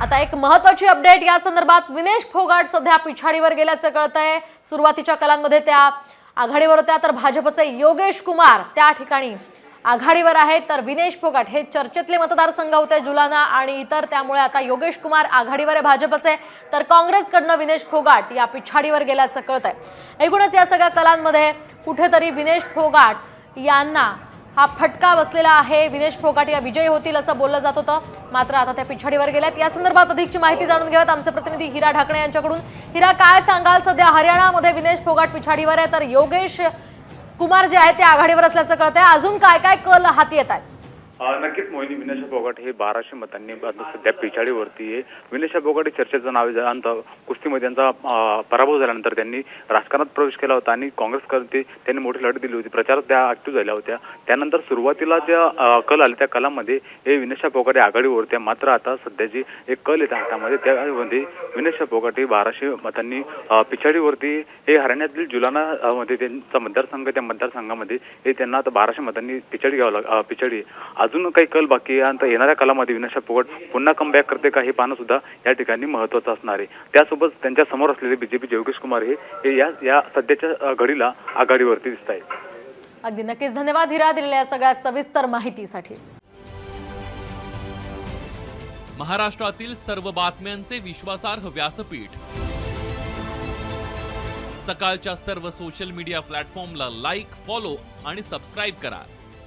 आता एक महत्वाची अपडेट या संदर्भात विनेश फोगाट सध्या पिछाडीवर गेल्याचं कळतंय. सुरुवातीच्या कलांमध्ये त्या आघाडीवर होत्या तर भाजपचे योगेश कुमार त्या ठिकाणी आघाडीवर आहेत. तर विनेश फोगाट हे चर्चेतले मतदारसंघ होते जुलाना आणि इतर त्यामुळे आता योगेश कुमार आघाडीवर आहे भाजपचे. तर काँग्रेसकडनं विनेश फोगाट या पिछाडीवर गेल्याचं कळत आहे एकूणच या सगळ्या कलांमध्ये कुठेतरी विनेश फोगाट यांना हा फटका बसलेला आहे. विनेश फोगाट या विजयी होतील असं बोललं जात होतं. मात्र आता त्या पिछाडीवर गेल्यात. या संदर्भात अधिकची माहिती जाणून घेऊयात. आमचे प्रतिनिधी हिरा ढाकणे यांच्याकडून. हिरा काय सांगाल? सध्या हरियाणामध्ये विनेश फोगाट पिछाडीवर आहे. तर योगेश कुमार जे आहेत ते आघाडीवर असल्याचं कळत आहे अजून काय काय कल हाती येत आहेत? नक्कीच मोहिनी विनेशा फोगाट हे बाराशे मतांनी आता सध्या पिछाडीवरती आहे. विनेशा बोगाट हे चर्चेचं नाव झाल्यानंतर कुस्तीमध्ये त्यांचा पराभव झाल्यानंतर त्यांनी राजकारणात प्रवेश केला होता आणि काँग्रेसकडे त्यांनी मोठी लढत दिली होती. प्रचारात त्या ऍक्टिव्ह झाल्या होत्या. त्यानंतर सुरुवातीला ज्या कल आले त्या कलामध्ये हे विनेशा फोगाट हे आघाडीवर होत्या मात्र आता सध्याची एक कल येते हातामध्ये त्यामध्ये विनेशा फोगाट हे बाराशे मतांनी पिछाडीवरती हे हरण्यातील जुलाना मध्ये त्यांचा मतदारसंघ त्या मतदारसंघामध्ये हे त्यांना आता बाराशे मतांनी पिछाडी घ्यावं लाग पिछाडी अजून काही कल बाकी आहे. आणि येणाऱ्या कालामध्ये विनाशा फोगट पुन्हा कमबॅक करते का हे पाहणं सुद्धा या ठिकाणी महत्वाचं असणार आहे. त्यासोबत त्यांच्यासमोर असलेले बीजेपी योगेश कुमार हे हे या या सध्याच्या घडीला आघाडीवरती दिसत आहेत. अगदी नक्कीच. धन्यवाद हिरा दिलेल्या सगळ्या सविस्तर माहितीसाठी. महाराष्ट्रातील सर्व बातम्यांचे विश्वासार्ह व्यासपीठ. सकाळच्या सर्व सोशल मीडिया प्लॅटफॉर्मला लाईक फॉलो आणि सबस्क्राईब करा.